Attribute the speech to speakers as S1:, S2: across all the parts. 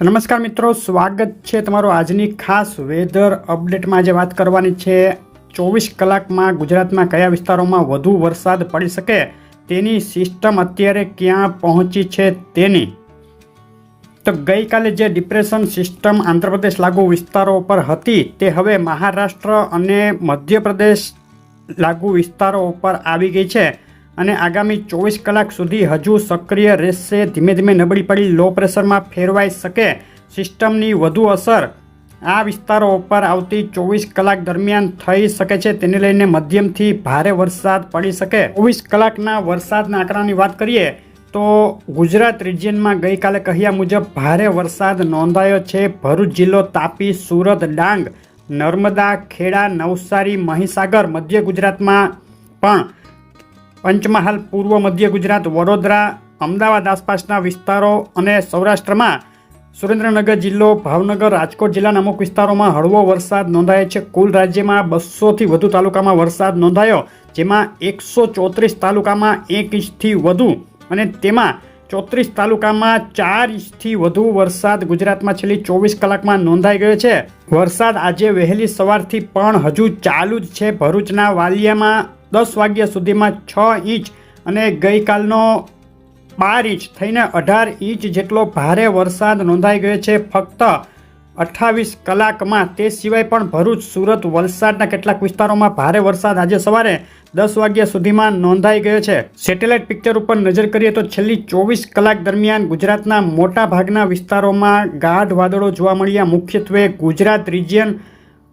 S1: નમસ્કાર મિત્રો, સ્વાગત છે તમારું આજની ખાસ વેધર અપડેટમાં. આજે વાત કરવાની છે, ચોવીસ કલાકમાં ગુજરાતમાં કયા વિસ્તારોમાં વધુ વરસાદ પડી શકે, તેની સિસ્ટમ અત્યારે ક્યાં પહોંચી છે તેની. તો ગઈકાલે જે ડિપ્રેશન સિસ્ટમ આંધ્રપ્રદેશ લાગુ વિસ્તારો પર હતી, તે હવે મહારાષ્ટ્ર અને મધ્યપ્રદેશ લાગુ વિસ્તારો ઉપર આવી ગઈ છે. અને આગામી ચોવીસ કલાક સુધી હજુ સક્રિય રહેશે. ધીમે ધીમે નબળી પડી લો પ્રેશરમાં ફેરવાઈ શકે. સિસ્ટમની વધુ અસર આ વિસ્તારો ઉપર આવતી ચોવીસ કલાક દરમિયાન થઈ શકે છે. તેને લઈને મધ્યમથી ભારે વરસાદ પડી શકે. ચોવીસ કલાકના વરસાદના આંકડાની વાત કરીએ તો ગુજરાત રિજિયનમાં ગઈકાલે કહ્યા મુજબ ભારે વરસાદ નોંધાયો છે. ભરૂચ જિલ્લો, તાપી, સુરત, ડાંગ, નર્મદા, ખેડા, નવસારી, મહીસાગર, મધ્ય ગુજરાતમાં પણ પંચમહાલ, પૂર્વ મધ્ય ગુજરાત, વડોદરા, અમદાવાદ આસપાસના વિસ્તારો અને સૌરાષ્ટ્રમાં સુરેન્દ્રનગર જિલ્લો, ભાવનગર, રાજકોટ જિલ્લાના અમુક વિસ્તારોમાં હળવો વરસાદ નોંધાયો છે. કુલ રાજ્યમાં બસોથી વધુ તાલુકામાં વરસાદ નોંધાયો, જેમાં એકસો ચોત્રીસ તાલુકામાં એક ઇંચથી વધુ અને તેમાં ચોત્રીસ તાલુકામાં ચાર ઇંચથી વધુ વરસાદ ગુજરાતમાં છેલ્લી ચોવીસ કલાકમાં નોંધાઈ ગયો છે. વરસાદ આજે વહેલી સવારથી પણ હજુ ચાલુ જ છે. ભરૂચના વાલિયામાં દસ વાગ્યા સુધીમાં છ ઇંચ અને ગઈકાલનો બાર ઇંચ થઈને અઢાર ઇંચ જેટલો ભારે વરસાદ નોંધાઈ ગયો છે. ફક્ત અઠ્ઠાવીસ કલાકમાં તે સિવાય પણ ભરૂચ, સુરત વલસાડના કેટલાક વિસ્તારોમાં ભારે વરસાદ આજે સવારે દસ વાગ્યા સુધીમાં નોંધાઈ ગયો છે. સેટેલાઇટ પિક્ચર ઉપર નજર કરીએ તો છેલ્લી ચોવીસ કલાક દરમિયાન ગુજરાતના મોટા ભાગના વિસ્તારોમાં ગાઢ વાદળો જોવા મળ્યા. મુખ્યત્વે ગુજરાત રિજિયન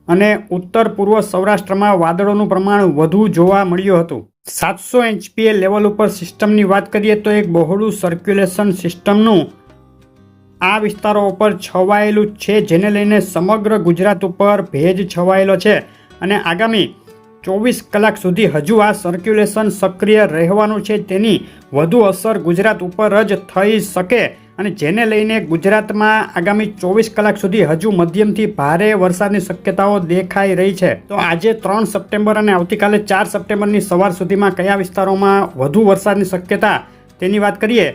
S1: અને ઉત્તર પૂર્વ સૌરાષ્ટ્રમાં વાદળોનું પ્રમાણ વધુ જોવા મળ્યું હતું. સાતસો એચપીએ લેવલ ઉપર સિસ્ટમની વાત કરીએ તો એક બહોળું સર્ક્યુલેશન સિસ્ટમનું આ વિસ્તારો ઉપર છવાયેલું છે, જેને લઈને સમગ્ર ગુજરાત ઉપર ભેજ છવાયેલો છે. અને આગામી ચોવીસ કલાક સુધી હજુ આ સર્ક્યુલેશન સક્રિય રહેવાનું છે, તેની વધુ અસર ગુજરાત ઉપર જ થઈ શકે અને જેને લઈને ગુજરાતમાં આગામી ચોવીસ કલાક સુધી હજુ મધ્યમથી ભારે વરસાદની શક્યતાઓ દેખાઈ રહી છે. તો આજે ત્રણ સપ્ટેમ્બર અને આવતીકાલે ચાર સપ્ટેમ્બરની સવાર સુધીમાં કયા વિસ્તારોમાં વધુ વરસાદની શક્યતા? તેની વાત કરીએ.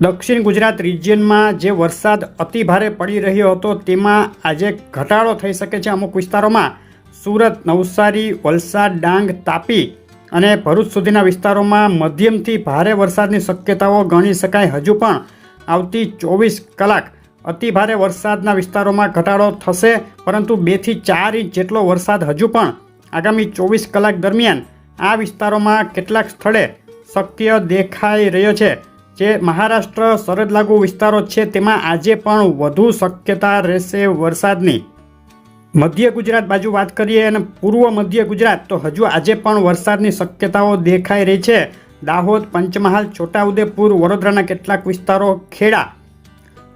S1: દક્ષિણ ગુજરાત રિજિયનમાં જે વરસાદ અતિ ભારે પડી રહ્યો હતો, તેમાં આજે ઘટાડો થઈ શકે છે અમુક વિસ્તારોમાં. સુરત, નવસારી, વલસાડ, ડાંગ, તાપી અને ભરૂચ સુધીના વિસ્તારોમાં મધ્યમથી ભારે વરસાદની શક્યતાઓ ગણી શકાય. હજુ પણ આવતી ચોવીસ કલાક અતિ ભારે વરસાદના વિસ્તારોમાં ઘટાડો થશે, પરંતુ બેથી ચાર ઇંચ જેટલો વરસાદ હજુ પણ આગામી ચોવીસ કલાક દરમિયાન આ વિસ્તારોમાં કેટલાક સ્થળે શક્ય દેખાઈ રહ્યો છે. જે મહારાષ્ટ્ર, સરહદ લાગુ વિસ્તારો છે, તેમાં આજે પણ વધુ શક્યતા રહેશે વરસાદની. મધ્ય ગુજરાત બાજુ વાત કરીએ અને પૂર્વ મધ્ય ગુજરાત, તો હજુ આજે પણ વરસાદની શક્યતાઓ દેખાઈ રહી છે. દાહોદ, પંચમહાલ, છોટાઉદેપુર, વડોદરાના કેટલાક વિસ્તારો ખેડા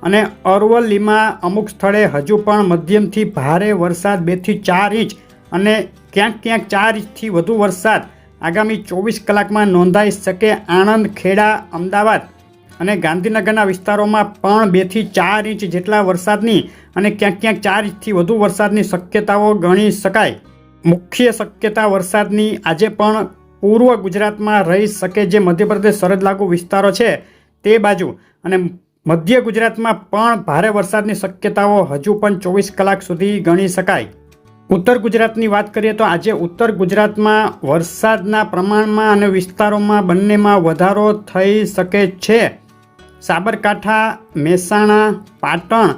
S1: અને અરવલ્લીમાં અમુક સ્થળે હજુ પણ મધ્યમથી ભારે વરસાદ બેથી ચાર ઇંચ અને ક્યાંક ક્યાંક ચાર ઇંચથી વધુ વરસાદ આગામી ચોવીસ કલાકમાં નોંધાઈ શકે આણંદ, ખેડા, અમદાવાદ અને ગાંધીનગરના વિસ્તારોમાં પણ બેથી ચાર ઇંચ જેટલા વરસાદની અને ક્યાંક ક્યાંક ચાર ઇંચથી વધુ વરસાદની શક્યતાઓ ગણી શકાય. મુખ્ય શક્યતા વરસાદની આજે પણ પૂર્વ ગુજરાતમાં રહી શકે જે મધ્યપ્રદેશ સરહદ લાગુ વિસ્તારો છે તે બાજુ અને મધ્ય ગુજરાતમાં પણ ભારે વરસાદની શક્યતાઓ હજુ પણ ચોવીસ કલાક સુધી ગણી શકાય. ઉત્તર ગુજરાતની વાત કરીએ તો આજે ઉત્તર ગુજરાતમાં વરસાદના પ્રમાણમાં અને વિસ્તારોમાં બંનેમાં વધારો થઈ શકે છે. સાબરકાંઠા, મહેસાણા, પાટણ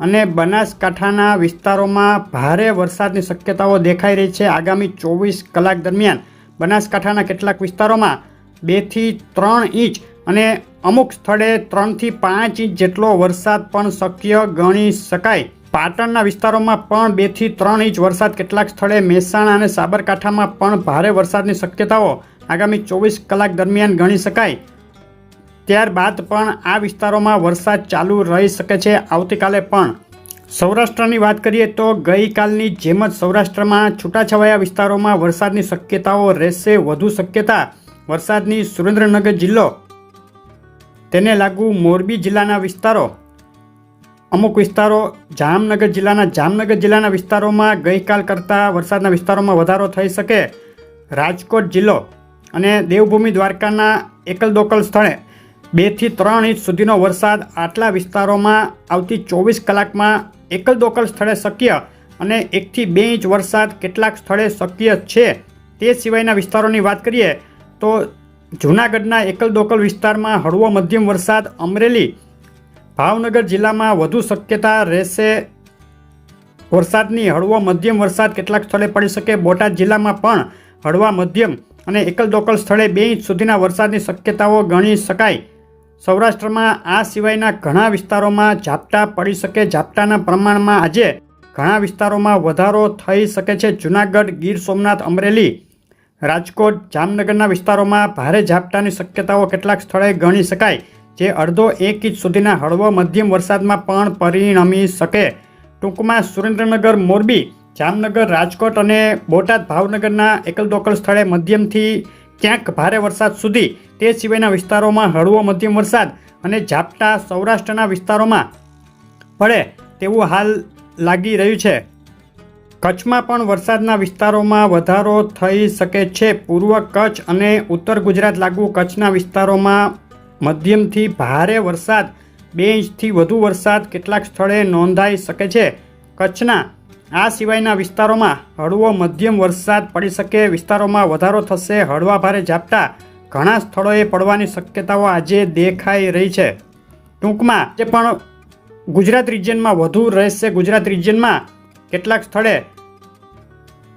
S1: અને બનાસકાંઠાના વિસ્તારોમાં ભારે વરસાદની શક્યતાઓ દેખાઈ રહી છે. આગામી ચોવીસ કલાક દરમિયાન બનાસકાંઠાના કેટલાક વિસ્તારોમાં બેથી ત્રણ ઇંચ અને અમુક સ્થળે ત્રણથી પાંચ ઇંચ જેટલો વરસાદ પણ શક્ય ગણી શકાય. પાટણના વિસ્તારોમાં પણ બેથી ત્રણ ઇંચ વરસાદ. કેટલાક સ્થળે મહેસાણા અને સાબરકાંઠામાં પણ ભારે વરસાદની શક્યતાઓ આગામી ચોવીસ કલાક દરમિયાન ગણી શકાય. ત્યારબાદ પણ આ વિસ્તારોમાં વરસાદ ચાલુ રહી શકે છે. આવતીકાલે પણ. સૌરાષ્ટ્રની વાત કરીએ તો ગઈકાલની જેમ જ સૌરાષ્ટ્રમાં છૂટાછવાયા વિસ્તારોમાં વરસાદની શક્યતાઓ રહેશે વધુ શક્યતા. વરસાદની સુરેન્દ્રનગર જિલ્લો. તેને લાગુ મોરબી જિલ્લાના વિસ્તારો. અમુક વિસ્તારો જામનગર જિલ્લાના જામનગર જિલ્લાના વિસ્તારોમાં ગઈકાલ કરતાં વરસાદના વિસ્તારોમાં વધારો થઈ શકે. રાજકોટ જિલ્લો અને દેવભૂમિ દ્વારકાના એકલ દોકલ સ્થળે બેથી ત્રણ ઇંચ સુધીનો વરસાદ આટલા વિસ્તારોમાં આવતી ચોવીસ કલાકમાં એકલ દોકલ સ્થળે શક્ય અને એકથી બે ઇંચ વરસાદ કેટલાક સ્થળે શક્ય છે તે સિવાયના વિસ્તારોની વાત કરીએ તો જૂનાગઢના એકલ દોકલ વિસ્તારમાં હળવો મધ્યમ વરસાદ અમરેલી, ભાવનગર જિલ્લામાં વધુ શક્યતા રહેશે. વરસાદની હળવો મધ્યમ વરસાદ કેટલાક સ્થળે પડી શકે. બોટાદ જિલ્લામાં પણ હળવા મધ્યમ અને એકલ દોકલ સ્થળે બે ઇંચ સુધીના વરસાદની શક્યતાઓ ગણી શકાય. સૌરાષ્ટ્રમાં આ સિવાયના ઘણા વિસ્તારોમાં ઝાપટા પડી શકે. ઝાપટાના પ્રમાણમાં આજે ઘણા વિસ્તારોમાં વધારો થઈ શકે છે. જૂનાગઢ, ગીર સોમનાથ, અમરેલી, રાજકોટ, જામનગરના વિસ્તારોમાં ભારે ઝાપટાની શક્યતાઓ કેટલાક સ્થળે ગણી શકાય, જે અડધો એક ઇંચ સુધીના હળવો મધ્યમ વરસાદમાં પણ પરિણમી શકે. ટૂંકમાં સુરેન્દ્રનગર, મોરબી, જામનગર, રાજકોટ અને બોટાદ ભાવનગરના એકલ દોકલ સ્થળે મધ્યમથી ક્યાંક ભારે વરસાદ સુધી તે સિવાયના વિસ્તારોમાં હળવો મધ્યમ વરસાદ અને ઝાપટા સૌરાષ્ટ્રના વિસ્તારોમાં પડે તેવું હાલ લાગી રહ્યું છે. કચ્છમાં પણ વરસાદના વિસ્તારોમાં વધારો થઈ શકે છે. પૂર્વ કચ્છ અને ઉત્તર ગુજરાત લાગુ કચ્છના વિસ્તારોમાં મધ્યમથી ભારે વરસાદ, બે ઇંચથી વધુ વરસાદ કેટલાક સ્થળે નોંધાઈ શકે છે. કચ્છના આ સિવાયના વિસ્તારોમાં હળવો મધ્યમ વરસાદ પડી શકે, વિસ્તારોમાં વધારો થશે, હળવા ભારે ઝાપટા ઘણા સ્થળોએ પડવાની શક્યતાઓ આજે દેખાઈ રહી છે. ટૂંકમાં જે પણ ગુજરાત રિજિયનમાં વધુ રહેશે. ગુજરાત રિજિયનમાં કેટલાક સ્થળે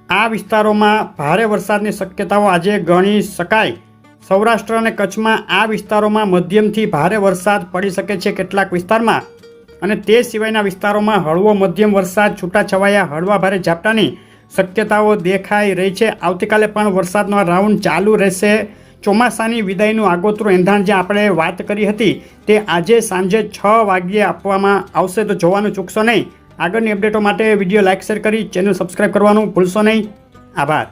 S1: આ વિસ્તારોમાં ભારે વરસાદની શક્યતાઓ આજે ગણી શકાય. સૌરાષ્ટ્ર અને કચ્છમાં આ વિસ્તારોમાં મધ્યમથી ભારે વરસાદ પડી શકે છે. કેટલાક વિસ્તારમાં અને તે સિવાયના વિસ્તારોમાં હળવો મધ્યમ વરસાદ, છૂટાછવાયા હળવા ભારે ઝાપટાની શક્યતાઓ દેખાઈ રહી છે. આવતીકાલે પણ વરસાદનો રાઉન્ડ ચાલુ રહેશે. ચોમાસાની વિદાયનું આગોતરું એંધાણ જે આપણે વાત કરી હતી તે આજે સાંજે છ વાગ્યે આપવામાં આવશે. તો જોવાનું ચૂકશો નહીં. આગળની અપડેટો માટે વીડિયો લાઇક શેર કરી ચેનલ સબસ્ક્રાઈબ કરવાનું ભૂલશો નહીં. આભાર.